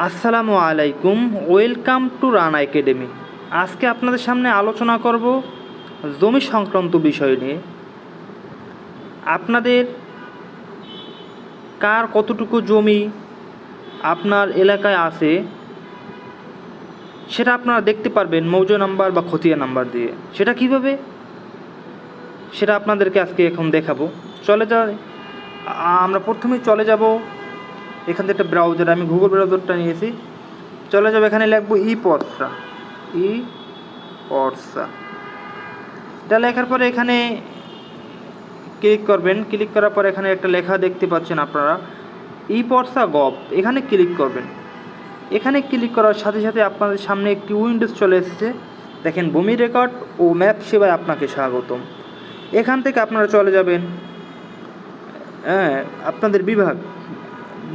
আসসালামু আলাইকুম, welcome to run academy. আজকে আপনাদের সামনে আলোচনা করব জমি সংক্রান্ত বিষয় নিয়ে। আপনাদের কার কতটুকু জমি আপনার এলাকায় আছে, সেটা আপনারা দেখতে পারবেন মৌজা নাম্বার বা খতিয়া নাম্বার দিয়ে। সেটা কীভাবে? সেটা আপনাদেরকে আজকে এখন দেখাবো। চলে যা আমরা প্রথমেই চলে যাব এখান থেকে একটা ব্রাউজার আমি গুগল ব্রাউজারটা নিয়েছি। চলে যাবে, এখানে লিখব ই পর্সা ই পর্সা এটা লেখার পরে এখানে ক্লিক করবেন। ক্লিক করার পর এখানে একটা লেখা দেখতে পাচ্ছেন আপনারা। ই পর্সা গভ, এখানে ক্লিক করবেন। এখানে ক্লিক করার সাথে সাথে আপনাদের সামনে একটি উইন্ডোজ চলে এসেছে। দেখেন, ভূমি রেকর্ড ও ম্যাপ সেবায় আপনাকে স্বাগতম। এখান থেকে আপনারা চলে যাবেন হ্যাঁ আপনাদের বিভাগ।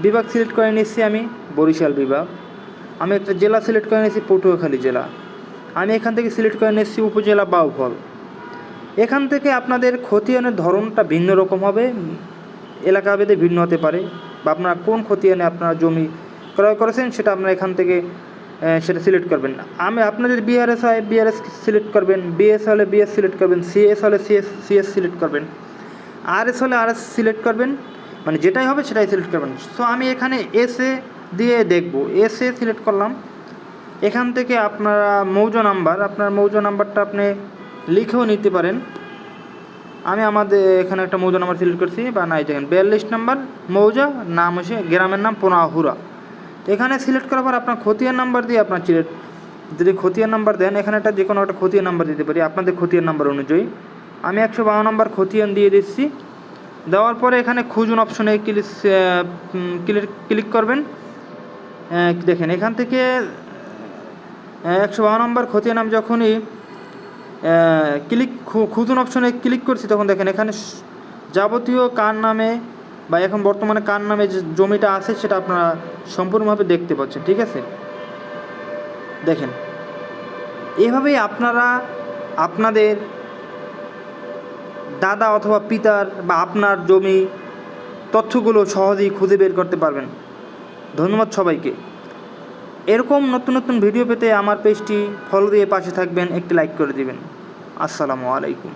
বিভাগ সিলেক্ট করে নিচ্ছি আমি বরিশাল বিভাগ। আমি একটা জেলা সিলেক্ট করে নিচ্ছি পটুয়াখালী জেলা। আমি এখান থেকে সিলেক্ট করে নিচ্ছি উপজেলা বাউফল। এখান থেকে আপনাদের খতিয়ানের ধরনটা ভিন্ন রকম হবে। এলাকা ভেদে ভিন্ন হতে পারে বা আপনারা কোন খতিয়ানে আপনারা জমি ক্রয় করেছেন সেটা আপনারা এখান থেকে সেটা সিলেক্ট করবেন আমি আপনার যদি বিআরএস হয় বিআরএস সিলেক্ট করবেন বিএস হলে বিএস সিলেক্ট করবেন সিএস হলে সিএস সিএস সিলেক্ট করবেন আর এস হলে আর এস সিলেক্ট করবেন মানে যেটাই হবে সেটাই সিলেক্ট করবেন। সো আমি এখানে এসে দিয়ে দেখব। এসে সিলেক্ট করলাম। এখান থেকে আপনারা মৌজা নাম্বার, আপনার মৌজা নাম্বারটা আপনি লিখেও নিতে পারেন। আমি আমাদের এখানে একটা মৌজা নাম্বার সিলেক্ট করছি, বা নাই দেখেন বিয়াল্লিশ নাম্বার, মৌজা, নাম হচ্ছে গ্রামের নাম পোনাহুরা। এখানে সিলেক্ট করার পর আপনার খতিয়ার নাম্বার দিয়ে আপনার সিলেক্ট যদি খতিয়ান নাম্বার দেন, এখানে একটা যে কোনো একটা খতিয়ার নাম্বার দিতে পারি, আপনাদের খতিয়ার নাম্বার অনুযায়ী। আমি একশো বারো নাম্বার খতিয়ান দিয়ে দিচ্ছি। দেওয়ার পরে এখানে খুঁজুন অপশনে ক্লিক ক্লিক করবেন। দেখেন, এখান থেকে একশো বারো নম্বর খতিয়ান আমি যখনই ক্লিক খুঁজুন অপশনে ক্লিক করছি, তখন দেখেন এখানে যাবতীয় কার নামে বা এখন বর্তমানে কার নামে যে জমিটা আছে সেটা আপনারা সম্পূর্ণভাবে দেখতে পাচ্ছেন, ঠিক আছে? দেখেন, এভাবেই আপনারা আপনাদের দাদা অথবা পিতার বা আপনার জমি তথ্যগুলো সহজেই খুঁজে বের করতে পারবেন। ধন্যবাদ সবাইকে। এরকম নতুন নতুন ভিডিও পেতে আমার পেজটি ফলো দিয়ে পাশে থাকবেন, একটি লাইক করে দিবেন। আসসালামু আলাইকুম।